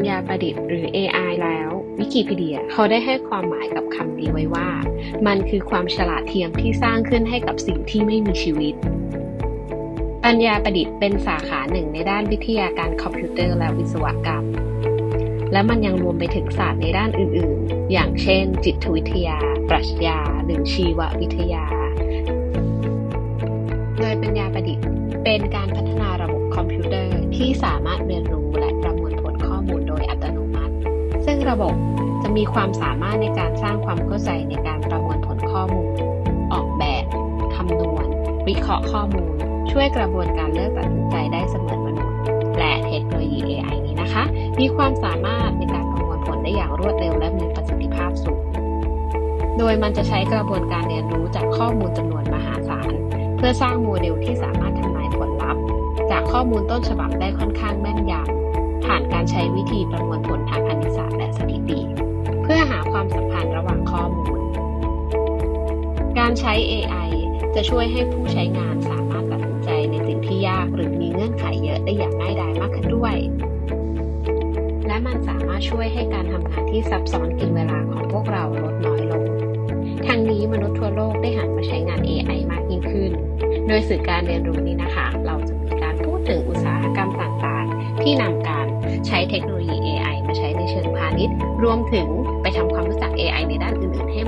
ญญาประดิษฐ์หรือ AI แล้ว วิกิพีเดียเขาได้ให้ความหมายกับคำนี้ไว้ว่า มันคือความฉลาดเทียมที่สร้างขึ้นให้กับสิ่งที่ไม่มีชีวิต ปัญญาประดิษฐ์เป็นสาขาหนึ่งในด้านวิทยาการคอมพิวเตอร์และวิศวกรรม และมันยังรวมไปถึงศาสตร์ในด้านอื่น ๆ อย่างเช่น จิตวิทยา ปรัชญา หรือชีววิทยา โดยปัญญาประดิษฐ์เป็นการพัฒนาระบบคอมพิวเตอร์ที่สามารถเรียนรู้และประมวลผล มูลโดยอัตโนมัติ ซึ่งระบบจะมีความสามารถในการสร้างความเข้าใจในการประมวลผลข้อมูล ออกแบบคำนวณ วิเคราะห์ข้อมูล ช่วยกระบวนการเลือกตัดสินใจได้เสมือนมนุษย์ และเทคโนโลยี AI นี้นะคะ มีความสามารถในการประมวลผลได้อย่างรวดเร็วและมีประสิทธิภาพสูง โดยมันจะใช้กระบวนการเรียนรู้จากข้อมูลจำนวนมหาศาล เพื่อสร้างโมเดลที่สามารถทำนายผลลัพธ์ จากข้อมูลต้นฉบับได้ค่อนข้างแม่นยำ ผ่านการใช้วิธีประมวลผลทางคณิตศาสตร์และสถิติ เพื่อหาความสัมพันธ์ระหว่างข้อมูล การใช้ AI จะช่วยให้ผู้ใช้งานสามารถตัดสินใจในสิ่งที่ยากหรือมีเงื่อนไขเยอะได้อย่างง่ายดายมากขึ้นด้วย และมันสามารถช่วยให้การทำงานที่ซับซ้อนกินเวลาของพวกเราลดน้อยลง ทั้งนี้มนุษย์ทั่วโลกได้หันมาใช้งาน AI มากยิ่งขึ้น โดยสื่อการเรียนรู้นี้นะคะ เราจะมีการพูดถึงอุตสาหกรรมต่างๆ ที่นำการ ใช้เทคโนโลยี AI มาใช้ในเชิงพาณิชย์ รวมถึงไปทำความรู้จัก AI ในด้านอื่นๆให้